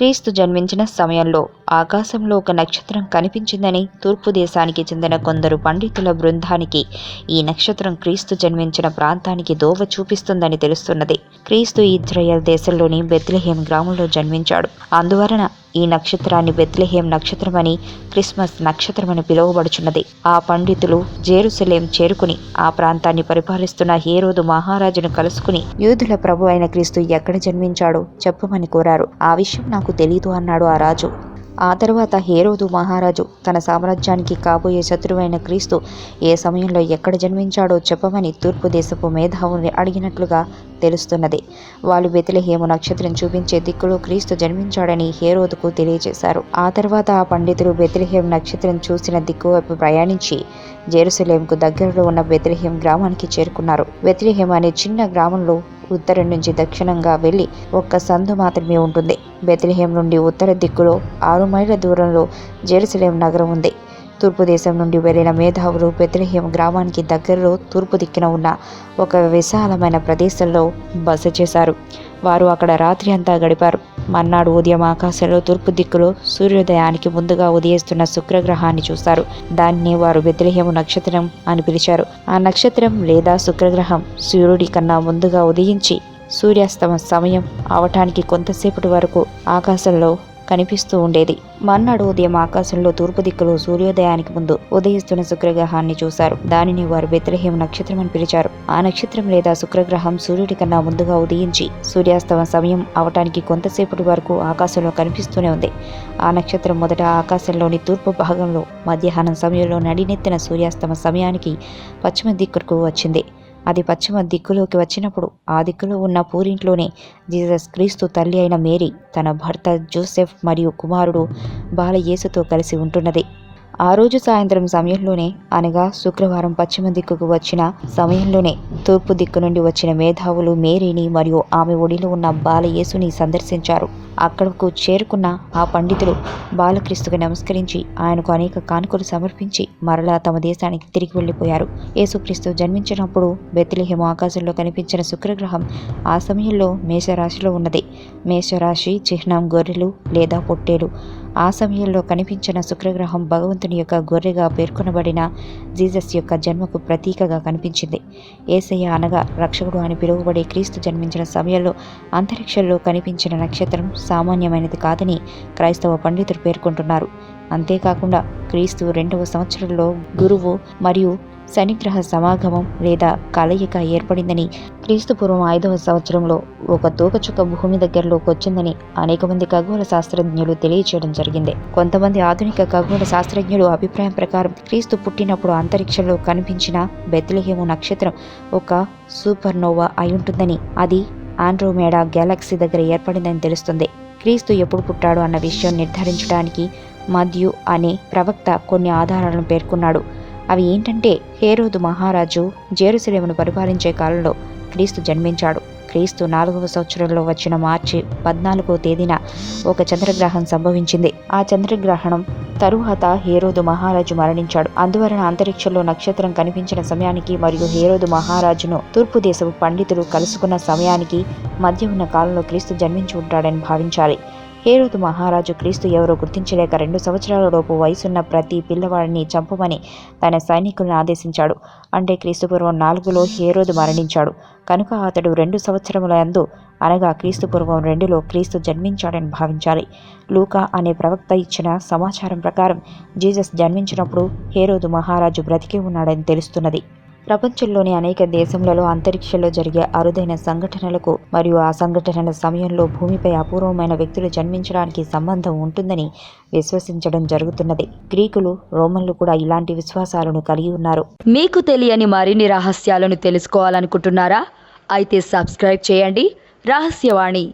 క్రీస్తు జన్మించిన సమయంలో ఆకాశంలో ఒక నక్షత్రం కనిపించిందని తూర్పు దేశానికి చెందిన కొందరు పండితుల బృందానికి ఈ నక్షత్రం క్రీస్తు జన్మించిన ప్రాంతానికి దోవ చూపిస్తుందని తెలుస్తున్నది. క్రీస్తు ఇజ్రాయెల్ దేశంలోని బెత్లెహేం గ్రామంలో జన్మించాడు. అందువలన ఈ నక్షత్రాన్ని బెత్లహేం నక్షత్రమని క్రిస్మస్ నక్షత్రమని పిలువబడుచున్నది. ఆ పండితులు జేరుసలేం చేరుకుని ఆ ప్రాంతాన్ని పరిపాలిస్తున్న హేరోదు మహారాజును కలుసుకుని యూదుల ప్రభు అయిన క్రీస్తు ఎక్కడ జన్మించాడో? చెప్పమని కోరారు. ఆ విషయం నాకు తెలియదు అన్నాడు ఆ రాజు. ఆ తర్వాత హేరోదు మహారాజు తన సామ్రాజ్యానికి కాబోయే శత్రువైన క్రీస్తు ఏ సమయంలో ఎక్కడ జన్మించాడో చెప్పమని తూర్పు దేశపు మేధావుని అడిగినట్లుగా తెలుస్తున్నది. వాళ్ళు బెతిలహేము నక్షత్రం చూపించే దిక్కులో క్రీస్తు జన్మించాడని హేరోదుకు తెలియజేశారు. ఆ తర్వాత ఆ పండితులు బెతిలహేం నక్షత్రం చూసిన దిక్కు వైపు ప్రయాణించి జెరూసలేంకు దగ్గరలో ఉన్న బెతిలహేం గ్రామానికి చేరుకున్నారు. బెతిలహేం అనే చిన్న గ్రామంలో ఉత్తరం నుంచి దక్షిణంగా వెళ్ళి ఒక్క సందు మాత్రమే ఉంటుంది. బెత్లెహేం నుండి ఉత్తర దిక్కులో ఆరు మైళ్ళ దూరంలో జెరూసలేం నగరం ఉంది. తూర్పు దేశం నుండి వెళ్ళిన మేధావులు బెత్లెహేం గ్రామానికి దగ్గరలో తూర్పు దిక్కున ఉన్న ఒక విశాలమైన ప్రదేశంలో బస చేశారు. వారు అక్కడ రాత్రి అంతా గడిపారు. మర్నాడు ఉదయం ఆకాశంలో తూర్పు దిక్కులో సూర్యోదయానికి ముందుగా ఉదయిస్తున్న శుక్రగ్రహాన్ని చూస్తారు దాన్ని వారు బెత్లెహేము నక్షత్రం అని పిలిచారు. ఆ నక్షత్రం లేదా శుక్రగ్రహం సూర్యుడి కన్నా ముందుగా ఉదయించి సూర్యాస్తమ సమయం అవటానికి కొంతసేపటి వరకు ఆకాశంలో కనిపిస్తూ ఉండేది. మర్నాడు ఉదయం ఆకాశంలో తూర్పు దిక్కులో సూర్యోదయానికి ముందు ఉదయిస్తున్న శుక్రగ్రహాన్ని చూశారు. దానిని వారు బెత్రహేమ నక్షత్రం అని పిలిచారు. ఆ నక్షత్రం లేదా శుక్రగ్రహం సూర్యుడి కన్నా ముందుగా ఉదయించి సూర్యాస్తమ సమయం అవటానికి కొంతసేపటి వరకు ఆకాశంలో కనిపిస్తూనే ఉంది. ఆ నక్షత్రం మొదట ఆకాశంలోని తూర్పు భాగంలో మధ్యాహ్నం సమయంలో నడినెత్తిన సూర్యాస్తమ సమయానికి పశ్చిమ దిక్కుకు వచ్చింది. అది పశ్చిమ దిక్కులోకి వచ్చినప్పుడు ఆ దిక్కులో ఉన్న పూరింట్లోనే జీసస్ క్రీస్తు తల్లి అయిన మేరీ తన భర్త జోసెఫ్ మరియు కుమారుడు బాలయేసుతో కలిసి ఉంటున్నది. ఆ రోజు సాయంత్రం సమయంలోనే అనగా శుక్రవారం పశ్చిమ దిక్కుకు వచ్చిన సమయంలోనే తూర్పు దిక్కు నుండి వచ్చిన మేధావులు మేరీని మరియు ఆమె ఒడిలో ఉన్న బాలయేసుని సందర్శించారు. అక్కడకు చేరుకున్న ఆ పండితులు బాలక్రీస్తుకు నమస్కరించి ఆయనకు అనేక కానుకలు సమర్పించి మరలా తమ దేశానికి తిరిగి వెళ్ళిపోయారు. యేసుక్రీస్తు జన్మించినప్పుడు బెత్తిలిహేము ఆకాశంలో కనిపించిన శుక్రగ్రహం ఆ సమయంలో మేషరాశిలో ఉన్నది. మేషరాశి చిహ్నం గొర్రెలు లేదా పొట్టేలు. ఆ సమయంలో కనిపించిన శుక్రగ్రహం భగవంతుని యొక్క గొర్రెగా పేర్కొనబడిన జీసస్ యొక్క జన్మకు ప్రతీకగా కనిపించింది. ఏసయ్య అనగా రక్షకుడు అని పిలువబడే క్రీస్తు జన్మించిన సమయంలో అంతరిక్షంలో కనిపించిన నక్షత్రం సామాన్యమైనది కాదని క్రైస్తవ పండితులు పేర్కొంటున్నారు. అంతేకాకుండా క్రీస్తు రెండవ సంవత్సరంలో గురువు మరియు శనిగ్రహ సమాగమం లేదా కలయిక ఏర్పడిందని క్రీస్తుపూర్వం ఐదవ సంవత్సరంలో ఒక తూకచుక్క భూమి దగ్గరలోకి వచ్చిందని అనేక మంది ఖగోళ శాస్త్రజ్ఞులు తెలియచేయడం జరిగింది. కొంతమంది ఆధునిక ఖగోళ శాస్త్రజ్ఞులు అభిప్రాయం ప్రకారం క్రీస్తు పుట్టినప్పుడు అంతరిక్షంలో కనిపించిన బెత్లహేము నక్షత్రం ఒక సూపర్నోవా అయి ఉంటుందని అది ఆండ్రోమేడా గ్యాలక్సీ దగ్గర ఏర్పడిందని తెలుస్తుంది. క్రీస్తు ఎప్పుడు పుట్టాడు అన్న విషయం నిర్ధారించడానికి మధ్యు అనే ప్రవక్త కొన్ని ఆధారాలను పేర్కొన్నాడు. అవి ఏంటంటే హేరోదు మహారాజు జేరుసలేమును పరిపాలించే కాలంలో క్రీస్తు జన్మించాడు. క్రీస్తు నాలుగవ సంవత్సరంలో వచ్చిన మార్చి పద్నాలుగో తేదీన ఒక చంద్రగ్రహణం సంభవించింది. ఆ చంద్రగ్రహణం తరువాత హేరోదు మహారాజు మరణించాడు. అందువలన అంతరిక్షంలో నక్షత్రం కనిపించిన సమయానికి మరియు హేరోదు మహారాజును తూర్పు దేశపు పండితులు కలుసుకున్న సమయానికి మధ్య ఉన్న కాలంలో క్రీస్తు జన్మించి ఉంటాడని భావించాలి. హేరోదు మహారాజు క్రీస్తు ఎవరో గుర్తించలేక రెండు సంవత్సరాల లోపు వయసున్న ప్రతి పిల్లవాడిని చంపమని తన సైనికులను ఆదేశించాడు. అంటే క్రీస్తుపూర్వం నాలుగులో హేరోదు మరణించాడు? కనుక అతడు రెండు సంవత్సరముల యందు అనగా క్రీస్తుపూర్వం రెండులో క్రీస్తు జన్మించాడని భావించాలి. లూకా అనే ప్రవక్త ఇచ్చిన సమాచారం ప్రకారం జీసస్ జన్మించినప్పుడు హేరోదు మహారాజు బ్రతికి ఉన్నాడని తెలుస్తున్నది. ప్రపంచంలోని అనేక దేశంలో అంతరిక్షంలో జరిగే అరుదైన సంఘటనలకు మరియు ఆ సంఘటనల సమయంలో భూమిపై అపూర్వమైన వ్యక్తులు జన్మించడానికి సంబంధం ఉంటుందని విశ్వసించడం జరుగుతున్నది. గ్రీకులు రోమన్లు కూడా ఇలాంటి విశ్వాసాలను కలిగి ఉన్నారు. మీకు తెలియని మరిన్ని రహస్యాలను తెలుసుకోవాలనుకుంటున్నారా? అయితే సబ్స్క్రైబ్ చేయండి. రహస్యవాణి